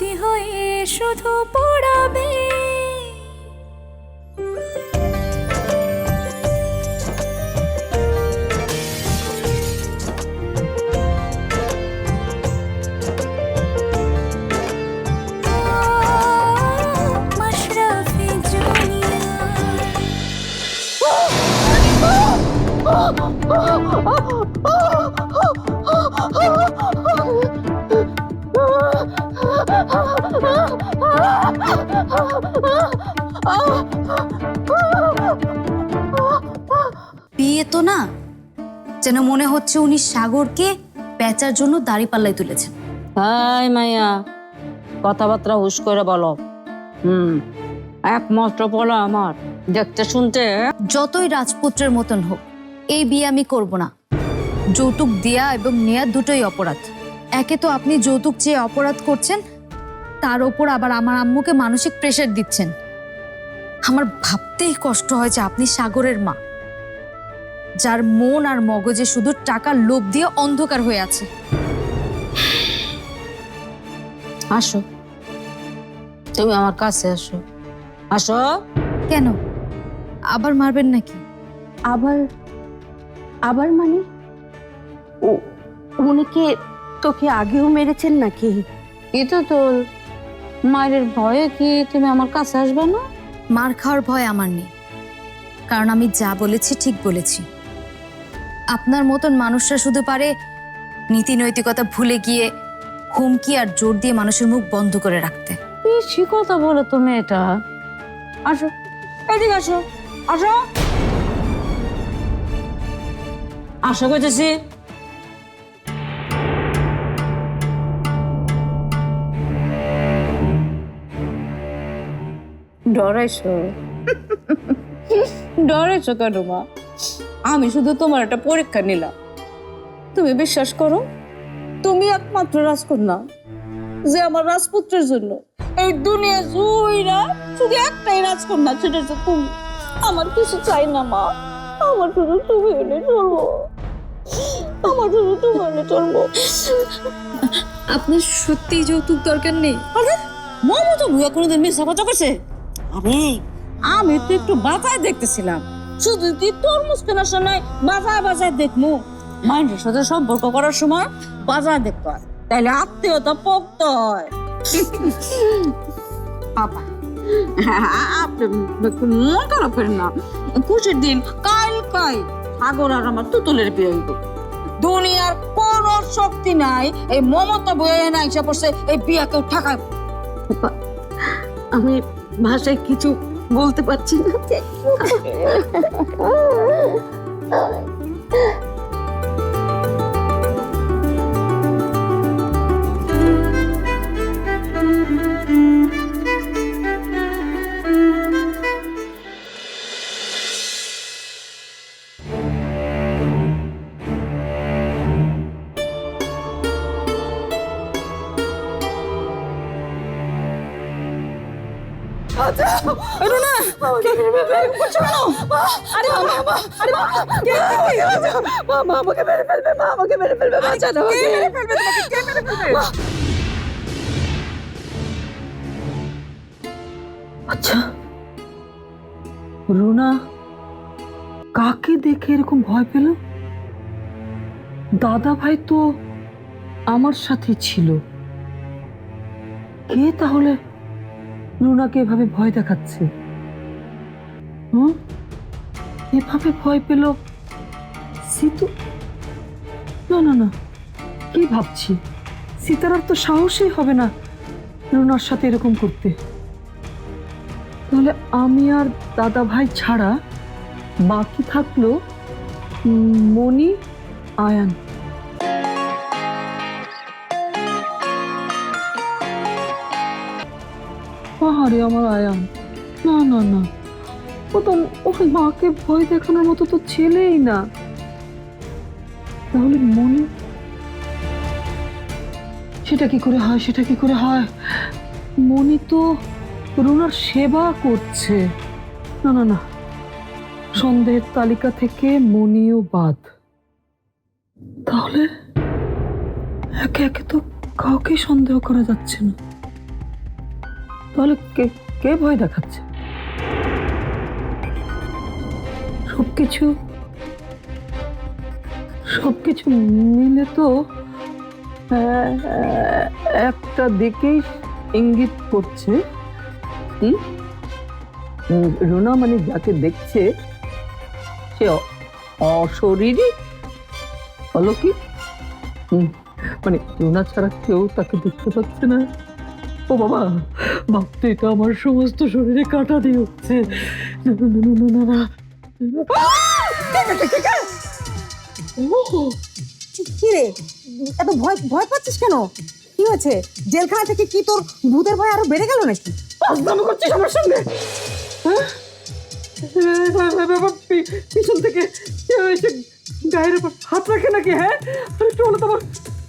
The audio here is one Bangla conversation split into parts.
স্মৃতি হয়ে শুধু যেন মনে হচ্ছে উনি সাগরকে বেচার জন্য দাড়ি পাল্লাই তুলেছেন। হাই মাইয়া কথাবার্তা হুশ করে বলো। হুম একমাত্র বলো আমার দেখতে শুনতে। যতই রাজপুত্রের মতন হোক এই বিয়ে আমি করব না। যৌতুক দেয়া এবং নেয়া দুটোই অপরাধ। একে তো আপনি যৌতুক চেয়ে অপরাধ করছেন তার ওপর আবার আমার আম্মুকে মানসিক প্রেশার দিচ্ছেন। আমার ভাবতেই কষ্ট হয় যে আপনি সাগরের মা। যার মন আর মগজে শুধু টাকার লোভ দিয়ে অন্ধকার হয়ে আছে। আসো। তুমি আমার কাছে আসো। আসো। কেন? আবার মারবেন নাকি? আবার আবার মানে? ও- উনি কি তোকে আগেও মেরেছেন নাকি? তো তোর মায়ের ভয়ে কি তুমি আমার কাছে আসবে না? মার খাওয়ার ভয় আমার নেই। কারণ আমি যা বলেছি ঠিক বলেছি। আপনার মতন মানুষরা শুধু পারে নীতি নৈতিকতা ভুলে গিয়ে হুমকি আর জোর দিয়ে মানুষের মুখ বন্ধ করে রাখতে। বেশি কথা বলো তুমি এটা আসো। এদিকে আসো। আসো। আসো কইতেছি। ডরাইছো? ডরাইছো কেন মা? আমি শুধু তোমার একটা পরীক্ষা নিলাম। তুমি বিশ্বাস করো তুমি একমাত্র রাজকন্যা যে আমার রাজপুত্রের জন্য এই দুনিয়া জুইরা শুধু একটাই রাজকন্যা সেটা হচ্ছে তুমি। আমার কিছু চাই না মা। আমার শুধু তুমি হলে চলবো। আমার শুধু তুমি হলে চলবো। আপনার সত্যি যৌতুক দরকার নেই। আরে মামা তো ভুয়া কোনোদিন মিথ্যা কথা কইছে? আরে আমি তো একটু বাজায় দেখতেছিলাম। শুধু তুই তরমুজ কেনার সময় বাজায় বাজায় দেখমু মাইন্ডের সাথে সম্পর্ক করার সময় বাজায় দেখতে হয়। তাইলে আত্মীয়তা পোক্ত হয়। বাবা আপনি মন খারাপ করেন না। খুশির দিন কাল কাই সাগর আর আমার তুতুলের বিয়ে হইব। দুনিয়ার কোন শক্তি নাই এই মমতা বয়ে না ইচ্ছা পড়ছে এই বিয়া কেউ ঠেকায় আমি ভাষায় কিছু বলতে পারছি না। মা আমাকে মেরে ফেলবে মা আমাকে মেরে ফেলবে বাঁচান আমাকে। আচ্ছা। রুনা কাকে দেখে এরকম ভয় পেল? দাদা ভাই তো আমার সাথে ছিল। কে তাহলে রুনাকে এভাবে ভয় দেখাচ্ছে? হুম? এভাবে ভয় পেল? সিতু? না না না। কি ভাবছি? সীতারার তো সাহসই হবে না রুনার সাথে এরকম করতে। তাহলে আমি আর দাদা ভাই ছাড়া বাকি থাকল মণি, আয়ান। আহারে আমার আয়ান। না না না। ও তো ওর মাকে ভয় দেখানোর মতো তো ছেলেই না। তাহলে মনি সেটা কি করে হয়, সেটা কি করে হয়? মনি তো রুনার সেবা করছে। না না না। সন্দেহের তালিকা থেকে মনিও বাদ। তাহলে একে একে তো কাউকে সন্দেহ করা যাচ্ছে না। তাহলে কে কে ভয় দেখাচ্ছে? সবকিছু সবকিছু মিলে তো একটা দিকেই ইঙ্গিত করছে? রুনা মানে যাকে দেখছে সে অ- অশরীরী হলো কি হুম, মানে রুনা ছাড়া কেউ তাকে দেখতে পাচ্ছে না। ও বাবা ভাবতে তো আমার সমস্ত শরীরে কাটা দিয়ে উঠছে। না, না, না, না, না, না, না। রে এত ভয় ভয় পাচ্ছিস কেন? কি হয়েছে? জেলখানা থেকে কি তোর ভূতের ভয় আরও বেড়ে গেল নাকি? ফাজলামো করছিস আমার সঙ্গে? হ্যাঁ? পিছন থেকে এসে গায়ের উপর হাত রাখে নাকি হ্যাঁ? আর একটু হলে তো আমার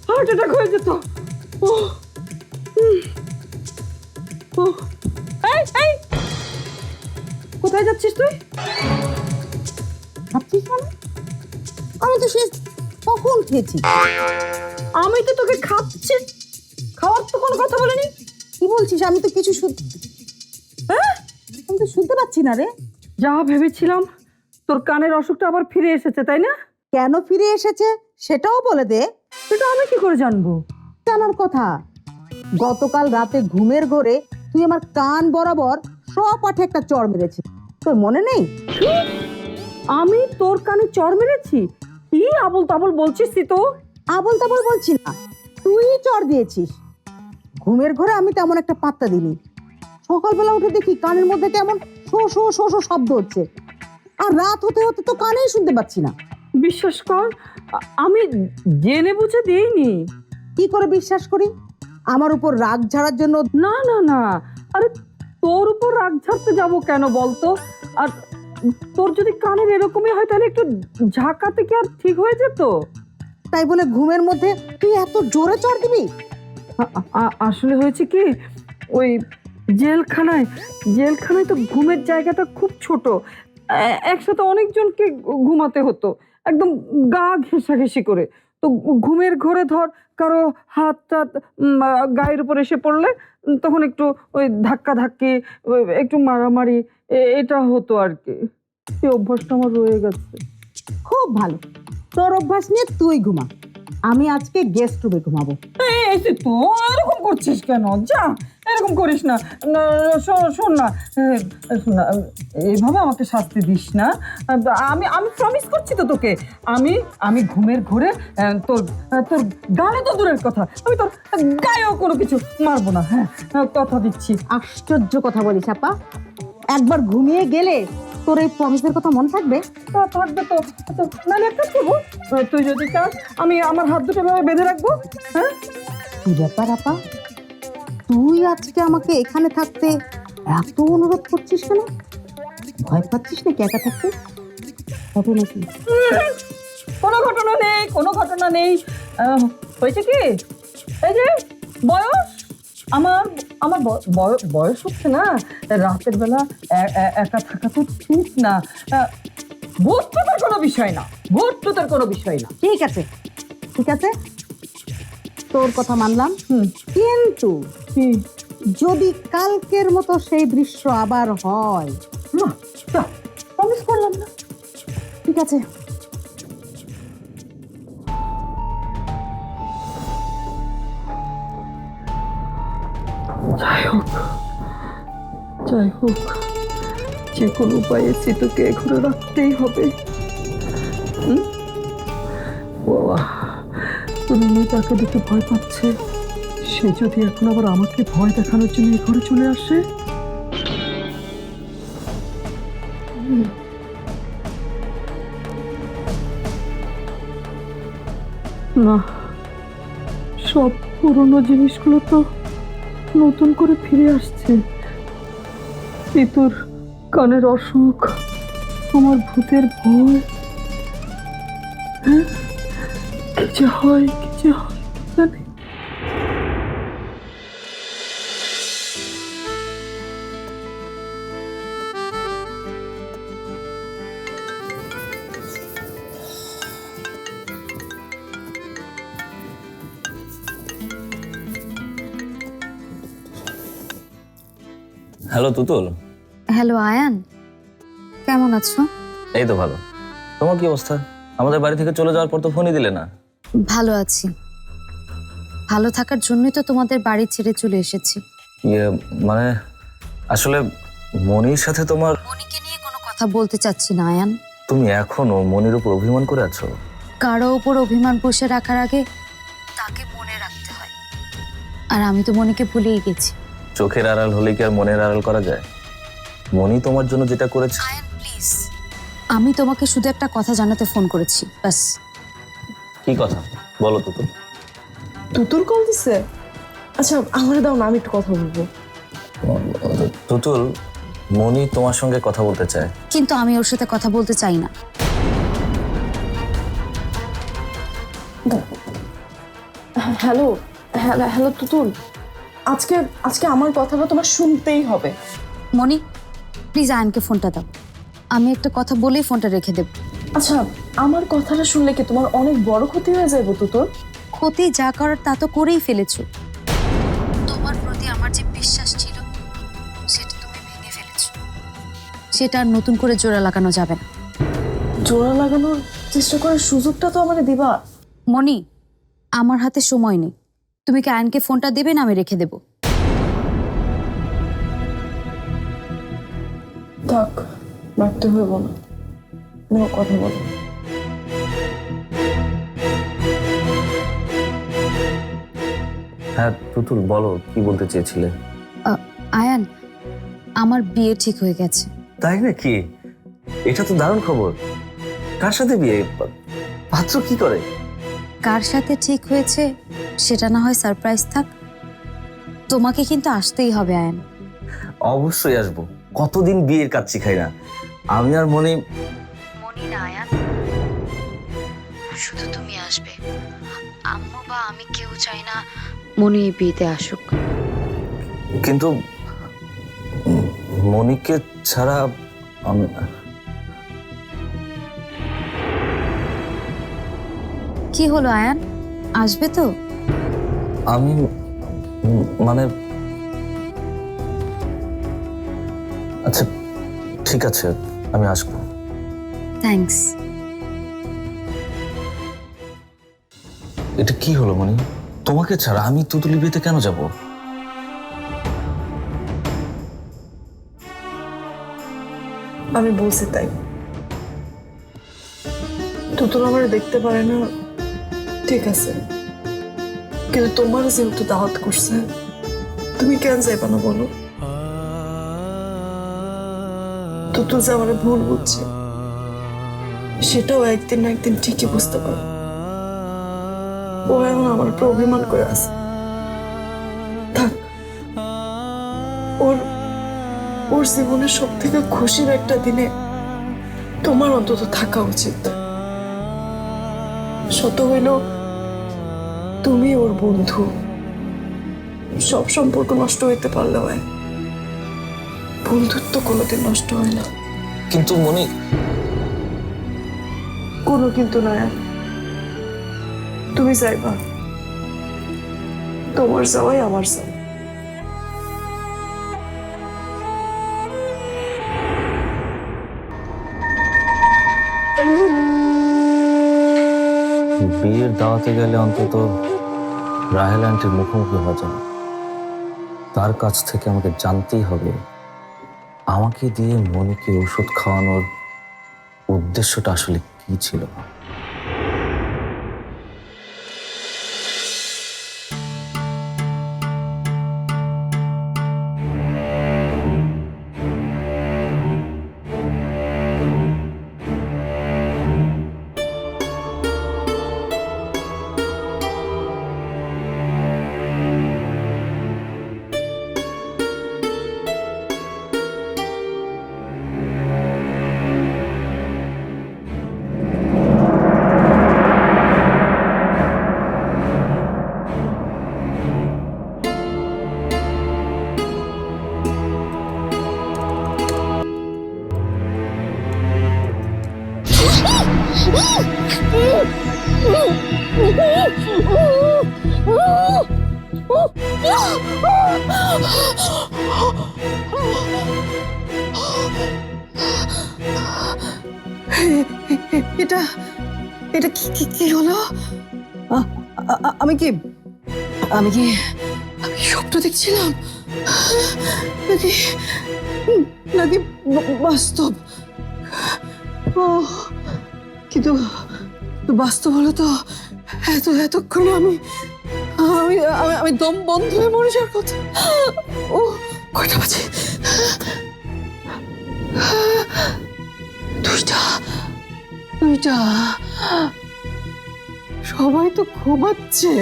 হার্ট অ্যাটাক হয়ে যেত। ও কোথায় যাচ্ছিস তুই? ভাবছিস মানে? আমি তো সে কখন খেয়েছি। আমি তো তোকে খাচ্ছি। খাওয়ার তো কোনো কথা বলিনি। কি বলছিস? আমি তো কিছু হ্যাঁ? আমি তো শুনতে পাচ্ছি না রে। যা ভেবেছিলাম তোর কানের অসুখটা আবার ফিরে এসেছে তাই না? কেন ফিরে এসেছে? সেটাও বলে দে। সেটা আমি কি করে জানব? জানার কথা। গতকাল রাতে ঘুমের ঘরে তুই আমার কান বরাবর সব সপাঠে একটা চড় মেরেছি তোর মনে নেই? আমি তোর কানে চড় মেরেছি? কি আবল তাবল বলছিস তুই তো? আবল তাবল বলছি না তুই চড় দিয়েছিস। ঘুমের ঘরে আমি তেমন একটা পাত্তা দিইনি। সকালবেলা উঠে দেখি কানের মধ্যে কেমন শো শো শো শো শব্দ হচ্ছে। আর রাত হতে হতে তো কানেই শুনতে পাচ্ছি না। বিশ্বাস কর আমি জেনে বুঝে দিইনি। কি করে বিশ্বাস করি? আমার উপর রাগ ঝাড়ার জন্য না না না আরে তোর উপর রাগ ঝাড়তে যাব কেন বলতো? আর তোর যদি কানের এরকমই হয় তাহলে একটু ঝাঁকাতে কি আর ঠিক হয়ে যেত। তাই বলে ঘুমের মধ্যে তুই এত জোরে চড় দিবি? আসলে হয়েছে কি ওই জেলখানায় জেলখানায় তো ঘুমের জায়গাটা খুব ছোট। একসাথে অনেকজনকে ঘুমাতে হতো একদম গা ঘেঁষাঘেঁষি করে। তো ঘুমের ঘরে ধর কারও হাত টাত গায়ের উপর এসে পড়লে তখন একটু ওই ধাক্কা ধাক্কি একটু মারামারি এটা হতো আর কি। সে অভ্যাসটা আমার রয়ে গেছে। খুব ভালো। তোর অভ্যাস নিয়ে তুই ঘুমা। আমি আজকে গেস্ট রুমে ঘুমাবো। এই তুই তো এরকম করছিস কেন? যা। এরকম করিস না। শোন না। শোন না এইভাবে আমাকে শাস্তি দিস না। আমি আমি প্রমিস করছি তো তোকে। আমি আমি ঘুমের ঘুরে তোর তোর গানে তো দূরের কথা। আমি তোর গায়েও কোনো কিছু মারবো না হ্যাঁ। কথা দিচ্ছি। আশ্চর্য কথা বলিস আপা। একবার ঘুমিয়ে গেলে তোর এই প্রমিসের কথা মনে থাকবে? তা থাকবে তো। নাহলে একটা করব তুই যদি চাস আমি আমার হাত দুটো এভাবে বেঁধে রাখব হ্যাঁ? কি ব্যাপার আপা? তুই আজকে আমাকে এখানে থাকতে এত অনুরোধ করছিস কেন? ভয় পাচ্ছিস নাকি একা থাকতে? হবে নাকি? কোনো ঘটনা নেই কোনো ঘটনা নেই। হয়েছে কি? এই যে বয়স? আমার আমার বয়- বয়স হচ্ছে না। রাতের বেলা একা থাকা তো ঠিক না। ভূত কোনো বিষয় না। ভূত কোনো বিষয় না। ঠিক আছে। ঠিক আছে? তোর কথা মানলাম। কিন্তু যদি কালকের মতো সেই দৃশ্য আবার হয় না প্রমিস করলাম না। ঠিক আছে। যাই হোক যাই হোক যে কোনো উপায়ে চিতুকে এ ঘরে রাখতেই হবে। হুম? বাবা। তাকে দেখে ভয় পাচ্ছে। সে যদি এখন আবার আমাকে ভয় দেখানোর জন্য এ ঘরে চলে আসে? না, সব পুরনো জিনিসগুলো তো নতুন করে ফিরে আসছে। তোর কানের অসুখ আমার ভূতের ভয় হ্যাঁ? কি যে হয়? যে হয় জানি। হ্যালো তুতুল। হ্যালো আয়ান। কেমন আছো? এই তো ভালো। তোমার কি অবস্থা? আমাদের বাড়ি থেকে চলে যাওয়ার পর তো ফোনই দিলে না। ভালো আছি। ভালো থাকার জন্যই তো তোমাদের বাড়ি ছেড়ে চলে এসেছি। ইয়ে মানে আসলে মনির সাথে তোমার মনিকে নিয়ে কোনো কথা বলতে চাচ্ছি না আয়ান। তুমি এখনও মনির উপর অভিমান করে আছো? কারও উপর অভিমান বসে রাখার আগে তাকে মনে রাখতে হয়। আর আমি তো মনিকে ভুলেই গেছি। চোখের আড়াল হলে কি আর মনের আড়াল করা যায়? মনি তোমার জন্য যেটা করেছে আয়ান প্লিজ। আমি তোমাকে শুধু একটা কথা জানাতে ফোন করেছি ব্যাস। কি কথা? বলো তুতুল। তুতুর কল দিছে? আচ্ছা আমার দাও না আমি একটু কথা বলব। তুতুল মনি তোমার সঙ্গে কথা বলতে চায়। কিন্তু আমি ওর সাথে কথা বলতে চাই না। Hello hello hello Tutul. আজকে আজকে আমার কথাটা তোমার শুনতেই হবে। মনি প্লিজ আয়নকে ফোনটা দাও। আমি একটা কথা বলেই ফোনটা রেখে দেব। আচ্ছা আমার কথাটা শুনলে কি তোমার অনেক বড় ক্ষতি হয়ে যাবে তুতুল ক্ষতি যা করার তা তো করেই ফেলেছো। তোমার প্রতি আমার যে বিশ্বাস ছিল সেটা তুমি ভেঙে ফেলেছো। সেটা আর নতুন করে জোড়া লাগানো যাবে না। জোড়া লাগানোর চেষ্টা করার সুযোগটা তো আমার দিবা। মনি আমার হাতে সময় নেই। তুমি কি আয়নকে ফোনটা দেবে না আমি রেখে দেবো? থাক রাখতে হইব না। কথা বলো। হ্যাঁ তুতুল বলো কি বলতে চেয়েছিলে? আয়ান আমার বিয়ে ঠিক হয়ে গেছে। তাই নাকি? এটা তো দারুণ খবর। কার সাথে বিয়ে? পাত্র কি করে? কার সাথে ঠিক হয়েছে সেটা না হয় সারপ্রাইজ থাক। তোমাকে কিন্তু আসতেই হবে আয়ান। অবশ্যই আসব। কতদিন বিয়ের কাজ শিখাই না। আমি আর মনে মনি না আয়ান। শুধু তুমি আসবে। আম্মু বা আমি কেউ চাই না মনি এই বিয়েতে আসুক। কিন্তু মনিকে ছাড়া আমি কি হলো আয়ান? আসবে তো? আমি মানে আচ্ছা ঠিক আছে আমি আসব। থ্যাঙ্কস এটা কি হলো মনি তোমাকে ছাড়া আমি তুতুলি বিয়েতে কেন যাব? আমি বলছি তাই। তুতুল আমার দেখতে পারে না, ঠিক আছে। কিন্তু তোমার যেহেতু দাওয়াত করছে, তুমি কেন যাইবা না বলো? তুতুল যে আমার ভুল বুঝছে, সেটাও একদিন না একদিন ঠিকই বুঝতে পারো ও এখন আমার উপর অভিমান করে আছে। থাক। ওর ওর জীবনের সব থেকে খুশির একটা দিনে তোমার অন্তত থাকা উচিত। শত হইল তুমি ওর বন্ধু। সব সম্পর্ক নষ্ট হইতে পারলে হয়। বন্ধুত্ব কোনোদিন নষ্ট হয় না। কিন্তু মনি কোনো কিন্তু নয়। তুমি যাইবা। তোমার যাওয়াই আমার যাওয়া বিয়ের দাওয়াতে গেলে অন্তত রাহেল আন্টির মুখোমুখি হওয়া যাবে তার কাছ থেকে আমাকে জানতেই হবে, আমাকে দিয়ে মনিকে ওষুধ খাওয়ানোর উদ্দেশ্যটা আসলে কি ছিল? এটা এটা কি কি হলো? আমি কি আমি কি, আমি স্বপ্ন দেখছিলাম? নাকি নাকি বাস্তব? ও কিন্তু বাস্তব হলো তো, এত, এতক্ষণে আমি আমি, আমি- আমি দম বন্ধ হয়ে মরে যাওয়ার কথা। ও, কয়টা বাজে? সবাই তো ঘুমাচ্ছে।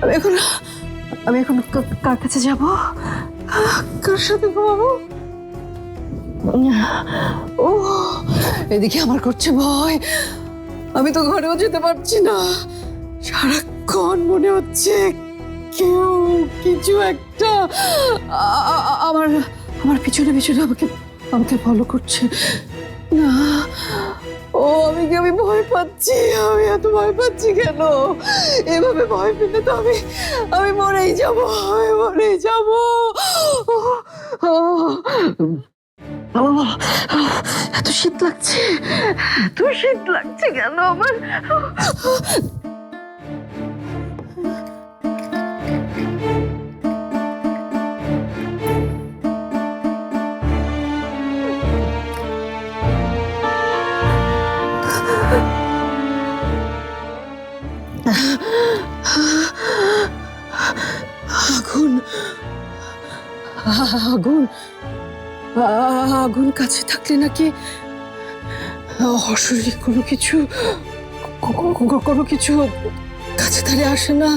আমি এখন আমি এখন কার কাছে যাব? কার সাথে ঘুমাবো? ও, এদিকে আমার করছে ভয়। আমি তো ঘরেও যেতে পারছি না। সারাক্ষণ মনে হচ্ছে কেউ, কিছু একটা। আমার আমার পিছনে পিছনে আমাকে আমাকে ফলো করছে। না। ও, আমি কি, আমি ভয় পাচ্ছি? আমি এত ভয় পাচ্ছি কেন? এভাবে ভয় পেলে তো আমি আমি মরেই যাব, আমি মরেই যাব। এত শীত লাগছে, এত শীত লাগছে কেন আমার? আগুন। আগুন। আগুন কাছে থাকলে নাকি অশরীর কোনো কিছু কোনো কিছু কাছে ধারে আসে না।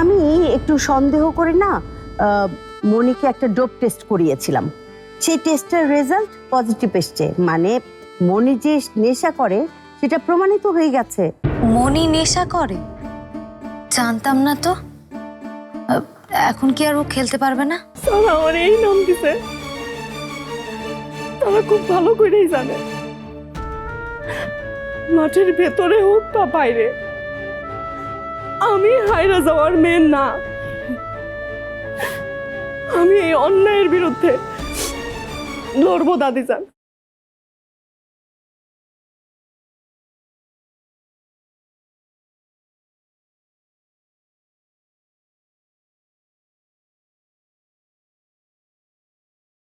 আমি একটু সন্দেহ করে না মনিকে একটা ডোপ টেস্ট করিয়েছিলাম। সেই টেস্টের রেজাল্ট পজিটিভ এসছে। মানে মনি যে নেশা করে সেটা প্রমাণিত হয়ে গেছে। মনি নেশা করে? জানতাম না তো। এখন কি আর ও খেলতে পারবে না? তারা আমার এই নাম দিছে। তারা খুব ভালো করেই জানে। মাঠের ভেতরে হোক বা বাইরে আমি হাইরা যাওয়ার মেয়ে না। আমি এই অন্যায়ের বিরুদ্ধে লড়বো দাদি যান